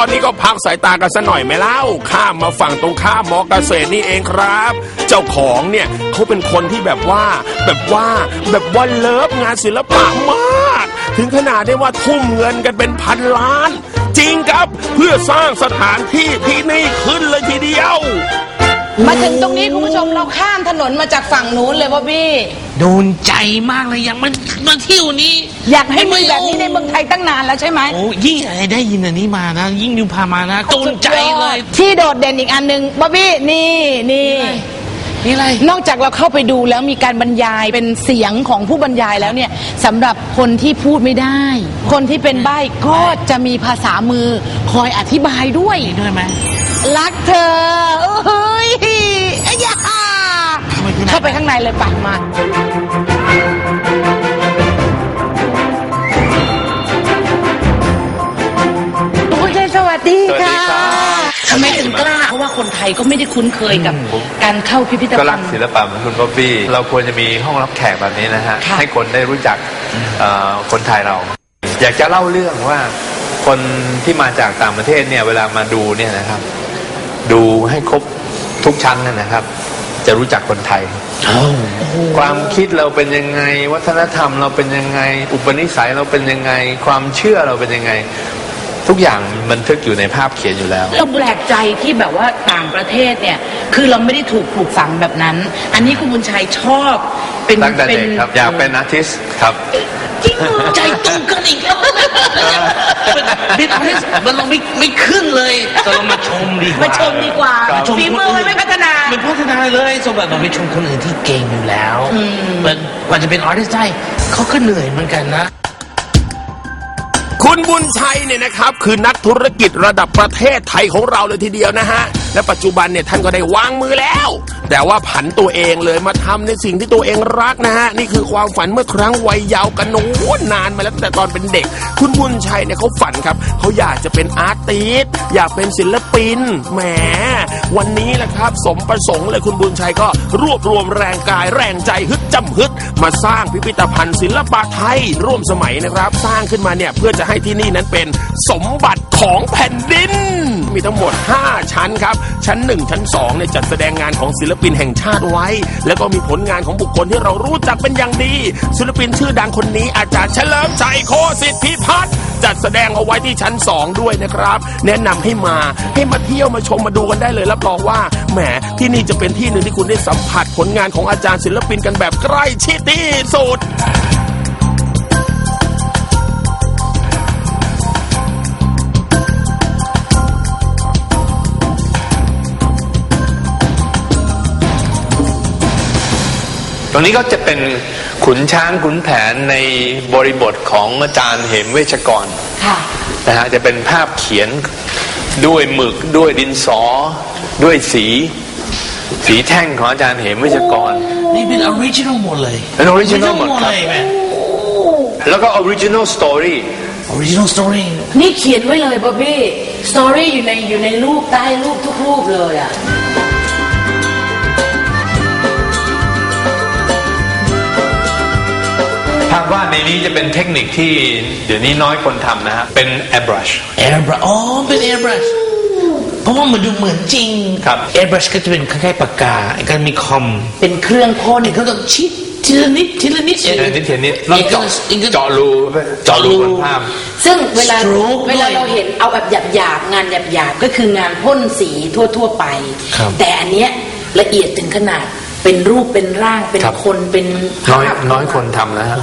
ตอนนี้ก็พักสายตากันสัหน่อยไหมเล่า ข้ามมาฝั่งตรงข้ามมอเกษตรนี่เองครับ เจ้าของเนี่ยเขาเป็นคนที่แบบว่า แบบว่าแบบว่าเลิฟงานศิลปะมาก ถึงขนาดได้ว่าทุ่มเงินกันเป็นพันล้าน จริงครับเพื่อสร้างสถานที่ที่นี่ขึ้นเลยทีเดียว มาถึงตรงนี้คุณผู้ชมเราข้ามถนนมาจากฝั่งนู้นเลยบ๊อบบี้ โดนใจมากเลยอยากมามาเที่ยวนี้อยากให้มีแบบนี้ในเมืองไทยตั้งนานแล้วใช่ไหม โอ้ยิ่งอะไรได้ยินอันนี้มานะ ยิ่งนิวพามานะโดนใจเลย ที่โดดเด่นอีกอันหนึ่งบ๊อบบี้นี่นี่นี่อะไรนอกจากเราเข้าไปดูแล้วมีการบรรยายเป็นเสียงของผู้บรรยายแล้วเนี่ยสำหรับคนที่พูดไม่ได้ คนที่เป็นใบ้ก็จะมีภาษามือคอยอธิบายด้วยด้วยไหมรักเธอาไปข้างในเลยปัมาคุณชัยสวัสดีค่ะทำไมถึงกล้า เพราะว่าคนไทยก็ไม่ได้คุ้นเคยกับการเข้าพิพิธก็ภัรัณกฑ์ ศิลปะเหมือนคุณบ๊อบบี้เราควรจะมีห้องรับแขกแบบนี้นะฮะ ค่ะ ให้คนได้รู้จักเอ่อคนไทยเรา อยากจะเล่าเรื่องว่า คนที่มาจากต่างประเทศเนี่ย เวลามาดูเนี่ยนะครับ ดูให้ครบทุกชั้นเนยนะครับ จะรู้จักคนไทย ความคิดเราเป็นยังไง วัฒนธรรมเราเป็นยังไง อุปนิสัยเราเป็นยังไง ความเชื่อเราเป็นยังไง ทุกอย่างบันทึกอยู่ในภาพเขียนอยู่แล้ว เราแปลกใจที่แบบว่าต่างประเทศเนี่ย คือเราไม่ได้ถูกปลูกฝังแบบนั้น อันนี้คุณบุญชัยชอบ เป็นตั้งแต่เป็เด็กครับอยากเป็นอาร์ติสครับจริงเหรอใจตรงกันอีกแล้วเป็นอาร์ติสมันเราไม่ไม่ขึ้นเลยแต่เรามาชมดีกว่ามาชมดีกว่าครับฝีมือมันไม่พัฒนาไม่พัฒนาเลยสมบัติเราไปชมคนอื่นที่เก่งอยู่แล้วมันกว่าจะเป็นอาร์ติสได้เขาก็เหนื่อยเหมือนกันนะคุณบุญชัยเนี่ยนะครับคือนักธุรกิจระดับประเทศไทยของเราเลยทีเดียวนะฮะ และปัจจุบันเนี่ยท่านก็ได้วางมือแล้ว แต่ว่าผันตัวเองเลยมาทำในสิ่งที่ตัวเองรักนะฮะ นี่คือความฝันเมื่อครั้งวัยเยาว์กันโน้นนานมาแล้วตั้งแต่ตอนเป็นเด็ก คุณบุญชัยเนี่ยเขาฝันครับเขาอยากจะเป็นอาร์ติสต์อยากเป็นศิลปินแหมวันนี้แหละครับ สมประสงค์เลยคุณบุญชัยก็รวบรวมแรงกายแรงใจฮึดจำฮึด มาสร้างพิพิธภัณฑ์ศิลปะไทยร่วมสมัยนะครับ สร้างขึ้นมาเนี่ยเพื่อจะให้ที่นี่นั้นเป็นสมบัติของแผ่นดิน มีทั้งหมด 5 ชั้นครับ ชั้น 1 ชั้น2เนี่ยจัดแสดงงานของศิลปินแห่งชาติไว้ แล้วก็มีผลงานของบุคคลที่เรารู้จักเป็นอย่างดี ศิลปินชื่อดังคนนี้อาจารย์เฉลิมชัยโคสิทธิพิพัฒน์จัดแสดงเอาไว้ที่ชั้น 2 ด้วยนะครับ แนะนำให้มาให้มาเที่ยวมาชมมาดูกันได้เลยรับรองว่าแหมที่นี่จะเป็นที่หนึ่งที่คุณได้สัมผัสผลงานของอาจารย์ศิลปินกันแบบใกล้ชิดที่สุด ตรงนี้ก็จะเป็นขุนช้างขุนแผนในบริบทของอาจารย์เหมเวชกรค่ะนะฮะจะเป็นภาพเขียนด้วยหมึกด้วยดินสอ ด้วยสี สีแท่งของอาจารย์เหมเวชกร นี่เป็นออริจินอลหมดเลยเป็น original หมดครับเลยแม่แล้วก็ original story ออริจินอลสตอรี่นี่เขียนไว้เลยบ๊อบบี้สตอรี่อยู่ในอยู่ในรูปใต้รูปทุกรูปเลยอะ ในนี้จะเป็นเทคนิคที่เดี๋ยวนี้น้อยคนทำนะฮะ เป็น airbrush แอร์บรัชอ๋อเป็นแอร์บรัชเพราะว่ามันดูเหมือนจริงครับแอร์บรัชก็จะเป็นคล้ายๆปากกาไอ้การมีคอม เป็นเครื่องพ่นนี่เขาต้องชิดทีละนิดทีละนิดเทียนนิดเทียนนิดเราเราเจาะเจาะเจาะรูเจาะรูบนภาพ ซึ่งเวลา Stroke เวลาด้วยเราเห็นเอาแบบหยาบๆงานหยาบๆก็คืองานพ่นสีทั่วๆไปครับแต่อันเนี้ยละเอียดถึงขนาด เป็นรูปเป็นร่างเป็นครับคนเป็นน้อยภาพน้อยคนทำนะฮะ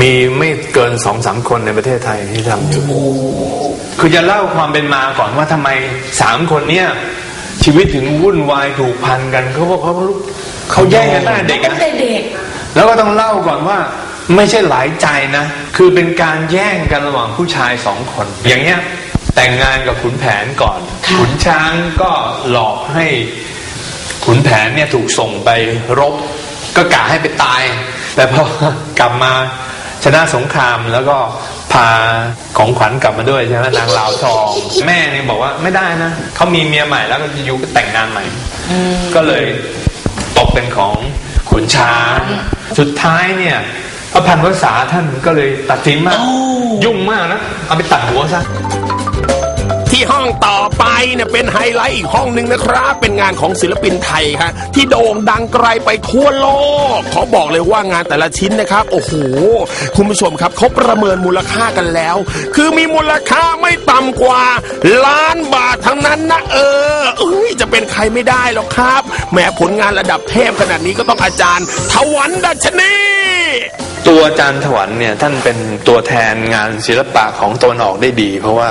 มีไม่เกินสองสามคนในประเทศไทยที่ทำอยู่ คือจะเล่าความเป็นมาก่อนว่าทำไมสามคนเนี้ยชีวิตถึงวุ่นวายถูกพันกันเขาบอกเขาเขาแย่งกันตั้งแต่เด็กตั้งนะแต่เด็ก แล้วก็ต้องเล่าก่อนว่าไม่ใช่หลายใจนะ คือเป็นการแย่งกันระหว่างผู้ชายสองคน อย่างเงี้ยแต่งงานกับขุนแผนก่อนค่ะขุนช้างก็หลอกให้ ขุนแผนเนี่ยถูกส่งไปรบก็กะให้ไปตาย แต่พอกลับมาชนะสงครามแล้วก็พาของขวัญกลับมาด้วยใช่ไหมนางลาวทอง แม่เนี่ยบอกว่าไม่ได้นะเขามีเมียใหม่แล้วก็อยู่ก็แต่งงานใหม่ ก็เลยตกเป็นของขุนช้างสุดท้ายเนี่ยพระพันวษาท่านก็เลยตัดสินมาก ยุ่งมากนะ เอาไปตัดหัวซะ ห้องต่อไปเนี่ยเป็นไฮไลท์อีกห้องหนึ่งนะครับ เป็นงานของศิลปินไทยครับที่โด่งดังไกลไปทั่วโลกขอบอกเลยว่างานแต่ละชิ้นนะครับ โอ้โห คุณผู้ชมครับเขาประเมินมูลค่ากันแล้ว คือมีมูลค่าไม่ต่ำกว่า ล้านบาททั้งนั้นนะเออเอ้ยจะเป็นใครไม่ได้หรอกครับแหมผลงานระดับเทพขนาดนี้ก็ต้องอาจารย์ถวันดัชนีตัวอาจารย์ถวันเนี่ยท่านเป็นตัวแทนงานศิลปะของตะวันออกได้ดี เพราะว่า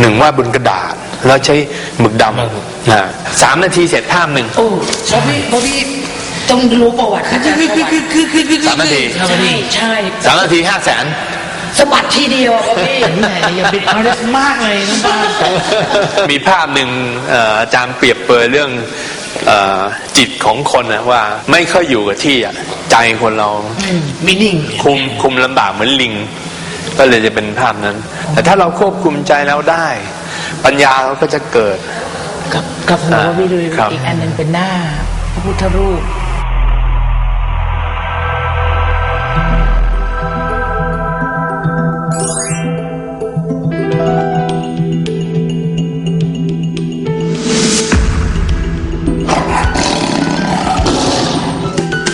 หนึ่งว่าดบนกระดาษ แล้วใช้หมึกดำนะสามนาทีเสร็จภาพหนึ่งโอ้บอบบี้บอบบี้ต้องรู้ประวัติอาจารย์ประวัติสามนาทีใช่ใช่สามนาทีห้าแสนสะบัดทีเดียวอะบอบบี้แหมอย่าเป็นอาร์ติสมากเลยน้องบ้านมีภาพหนึ่งเอ่ออาจารย์เปรียบเปรยเรื่องเออจิตของคนนะว่า ไม่ค่อยอยู่กับที่อะใจคนเรามินิ่งคุมคุมลำบากเหมือนลิง ก็เลยจะเป็นภาพนั้น แต่ถ้าเราควบคุมใจเราได้ ปัญญาเราก็จะเกิด กับกับหัวบอบบี้ดูครับอีกอันหนึงเป็นหน้า พระพุทธรูป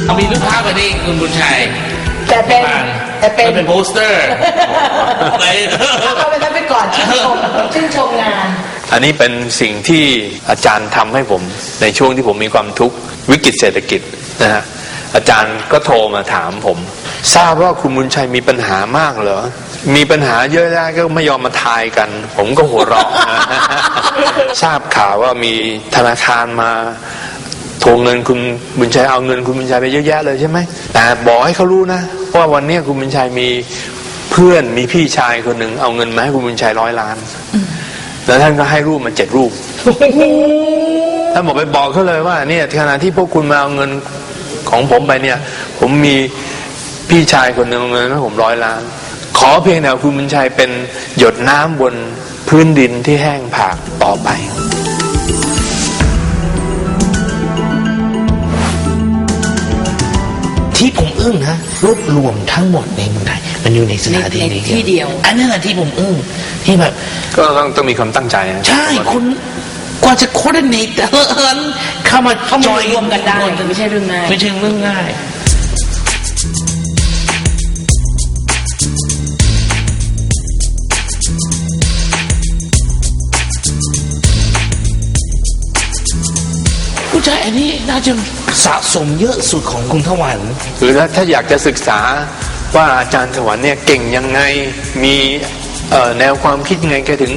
เอามีรูปภาพมาดิคุณบุญชัย แต่เป็นบ้านแต่เป็นมันเป็นโปสเตอร์ไปเอาไปนั้นไปก่อนชื่นชมชื่นชมงาน อันนี้เป็นสิ่งที่อาจารย์ทำให้ผมในช่วงที่ผมมีความทุกข์วิกฤตเศรษฐกิจนะฮะอาจารย์ก็โทรมาถามผม ทราบว่าคุณบุญชัยมีปัญหามากเหรอ มีปัญหาเยอะแยะก็ไม่ยอมมาทายกัน ผมก็หัวเราะทราบข่าวว่ามีธนาคารมา ทวงเงินคุณบุญชัยเอาเงินคุณบุญชัยไปเยอะแยะเลยใช่ไหมแต่บอกให้เขารู้นะว่าวันนี้คุณบุญชัยมีเพื่อนมีพี่ชายคนหนึ่งเอาเงินมาให้คุณบุญชัยร้อยล้าน แล้วท่านก็ให้รูปมาเจ็ดรูปท่านบอกไปบอกเขาเลยว่าเนี่ยขณะที่พวกคุณมาเอาเงินของผมไปเนี่ย ผมมีพี่ชายคนหนึ่งเอาเงินให้ผมร้อยล้าน ขอเพียงแต่คุณบุญชัยเป็นหยดน้ำบนพื้นดินที่แห้งผากต่อไป อึ้งนะรวบรวมทั้งหมดในเมืองไทยมันอยู่ในสถานที่ในนี้ที่เดียว อันนั้นแหละที่ผมอึ้งที่แบบ ก็ต้องต้องมีความตั้งใจนะใช่คุณกว่าจะ coordinate แต่ละอันเข้ามาเข้ามา join รวมกันได้ไม่ใช่เรื่องง่ายไม่ใช่เรื่องง่าย ผู้ชายอันนี้น่าจะสะสมเยอะสุดของคุณทวัน หรือถ้าอยากจะศึกษาว่าอาจารย์ถวันเนี่ยเก่งยังไงมีเอ่อแนวความคิดยังไงแกถึง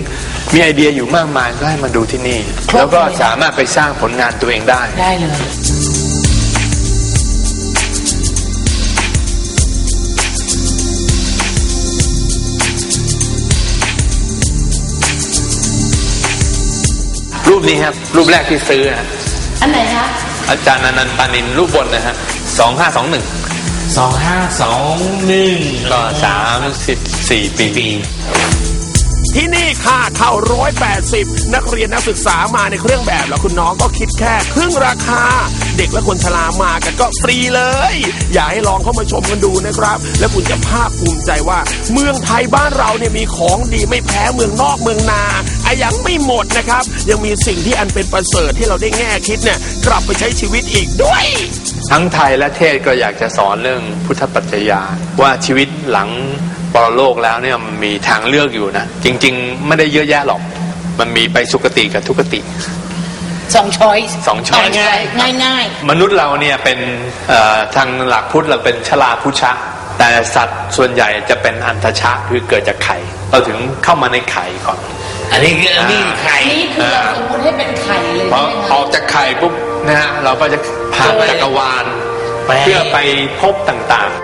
มีไอเดียอยู่มากมายก็ให้มาดูที่นี่ ครบ แล้วก็เลยสามารถไปสร้างผลงานตัวเองได้ ได้เลย รูปนี้ครับ รูปแรกที่ซื้อนะ อันไหนคะ อาจารย์อนันต์ปานินรูปบนนะฮะสองห้าสองหนึ่งสองห้าสองหนึ่งก็สามสิบสี่ปีปี ที่นี่ค่าเข้าร้อยแปดสิบนักเรียนนักศึกษามาในเครื่องแบบแล้วคุณน้องก็คิดแค่ครึ่งราคา เด็กและคนชรามากันก็ฟรีเลย อยากให้ลองเข้ามาชมกันดูนะครับ แล้วคุณจะภาคภูมิใจว่า เมืองไทยบ้านเราเนี่ยมีของดีไม่แพ้เมืองนอกเมืองนา อะยังไม่หมดนะครับ ยังมีสิ่งที่อันเป็นประเสริฐที่เราได้แง่คิดเนี่ยกลับไปใช้ชีวิตอีกด้วย ทั้งไทยและเทศก็อยากจะสอนเรื่องพุทธปัจจยาว่าชีวิตหลังปรโลกแล้วเนี่ยมันมีทางเลือกอยู่นะ จริง ๆ ไม่ได้เยอะแยะหรอก มันมีไปสุคติกับทุกติ สองช้อยสองช้อย ง่ายง่ายง่ายมนุษย์เราเนี่ยเป็นเอ่อทางหลักพุทธเราเป็นชลาพุชะ แต่สัตว์ส่วนใหญ่จะเป็นอันทชะคือเกิดจากไข่ เราถึงเข้ามาในไข่ก่อน อันนี้คืออันนี้ใครนี่คือเราสมมติให้เป็นไข่เลยพอใช่ไหมอคะอกจากไข่ปุ๊บนะฮะเราก็จะผ่านจักรวาลไปเพื่อไปพบต่างๆ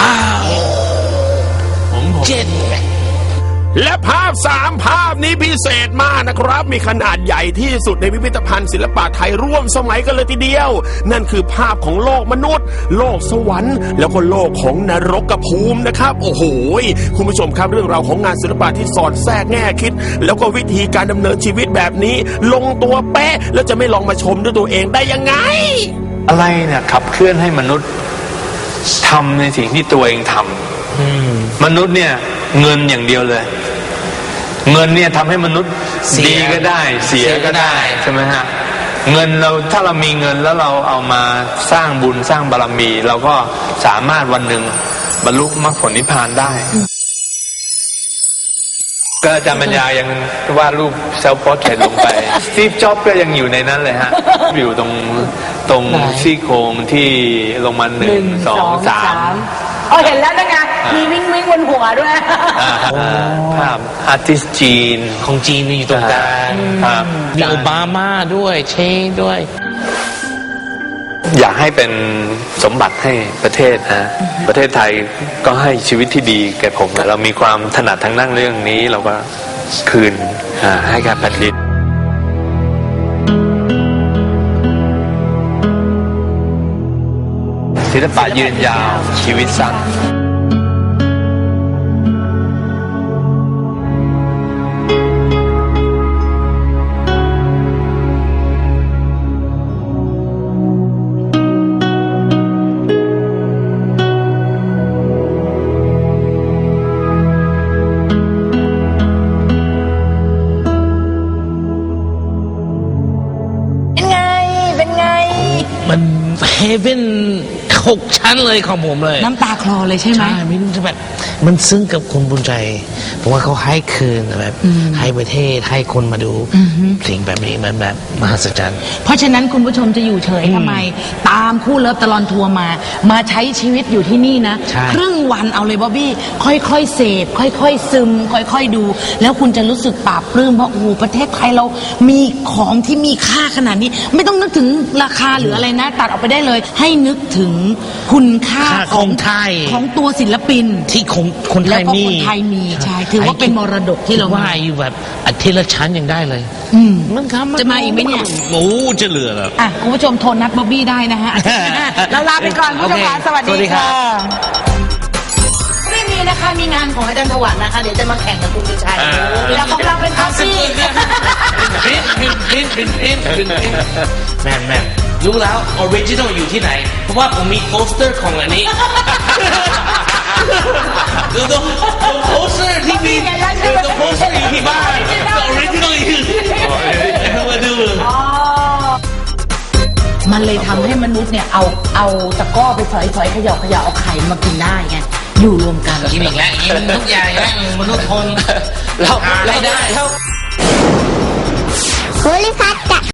อ้าวผมเจ็ดและภาพสามภา พพนี้พิเศษมากนะครับ มีขนาดใหญ่ที่สุดในพิพิธภัณฑ์ศิลปะไทยร่วมสมัยกันเลยทีเดียว นั่นคือภาพของโลกมนุษย์ โลกสวรรค์ แล้วก็โลกของนรกภูมินะครับ โอ้โหคุณผู้ชมครับเรื่องราวของงานศิลปะที่สอดแทรกแง่คิด แล้วก็วิธีการดำเนินชีวิตแบบนี้ ลงตัวเป๊ะแล้วจะไม่ลองมาชมด้วยตัวเองได้ยังไง อะไรเนี่ยขับเคลื่อนให้มนุษย์ทำในสิ่งที่ตัวเองทำมนุษย์เนี่ยเงินอย่างเดียวเลย เงินเนี่ยทำให้มนุษย์เสียดีก็ได้ เสียก็ได้ เสียก็ได้ ใช่ไหมฮะเงินเราถ้าเรามีเงินแล้วเราเอามาสร้างบุญสร้างบารมี เราก็สามารถวันหนึ่งบรรลุมรรคผลนิพพานได้ ก็อาจารย์ปัญญายังวาดรูปเซลฟ์พอร์เทรตลงไป สตีฟจ็อบก็ยังอยู่ในนั้นเลยฮะ อยู่ตรงตรงซี่โครงที่ลงมาหนึ่งสองสาม เอาเห็นแล้วนะไงมีวิ่งวิ่งบนหัวด้วย อ่าภาพอาร์ติสจีนของจีนมีอยู่ตรงกลางครับมีโอบามาด้วยเชงด้วย อยากให้เป็นสมบัติให้ประเทศนะประเทศไทยก็ให้ชีวิตที่ดีแก่ผมนะเรามีความถนัดทางด้านเรื่องนี้เราก็คืนอ่าให้กับแผ่นดิน ศิลปะยืนยาวชีวิตสั้นเป็นไง เป็นไง มันเฮเว่น หกชั้นเลยของผมเลย น้ำตาคลอเลยใช่ไหม ใช่ไม่รู้จะแบบมันซึ้งกับคนบุญใจ ผมว่าเขาให้คืนแบบให้ประเทศให้คนมาดูสิ่งแบบนี้มันแบบมหัศจรรย์ เพราะฉะนั้นคุณผู้ชมจะอยู่เฉยทำไม ตามคู่เลิฟตลอนทัวร์มา มาใช้ชีวิตอยู่ที่นี่นะใช่ครึ่งวันเอาเลยบ๊อบบี้ค่อยๆเสพค่อยๆซึม ค่อยๆดู แล้วคุณจะรู้สึกปลาบปลื้มว่าโอ้โหประเทศไทยเรามีของที่มีค่าขนาดนี้ ไม่ต้องนึกถึงราคาหรืออะไรนะ ตัดออกไปได้เลย ให้นึกถึงคุณค่าค่าของไทย ของตัวศิลปิน ที่คนคนไทแล้วยก็มีคนไทยมีใช่ถือว่าเป็นมรดกที่เรามี ว่าอยู่แบบอาทิตย์ละชั้นยังได้เลยอืม มันครับนจะมาอีกไหมเนี่ย โอ้จะเหลือเหรอ อะ คุณผู้ชมโทรนัดบ๊อบบี้ได้นะฮะ เราลาไปก่อนคุณผู้ชมค่ะโอเคสวัสสวัสดีดีครั ค่ะบ ไม่มีนะคะ มีงานของอาจารย์ถวันนะคะ เดี๋ยวจะมาแข่งกับคุณสุชัยอ่า แล้วของเราเป็นคอฟฟี่พินพินพินพินพินพินพินแม่นแม่นรู้แล้วออริจินอลอยู่ที่ไหน เพราะว่าผมมีโปสเตอร์ของอันนี้ดูตรงโปสเตอร์ที่มีดูโปสเตอร์อยู่ที่บ้านออริจินอลอยู่มาดู มันเลยทำให้มนุษย์เนี่ยเอาเอาตะกร้อไปฝอยฝอยๆเขย่าเขย่าเอาไข่มากินได้ไง อยู่รวมกันกินอีกแล้วกินทุกอย่างแล้วมนุษย์ทนเราหารายได้เราภูริพัฒน์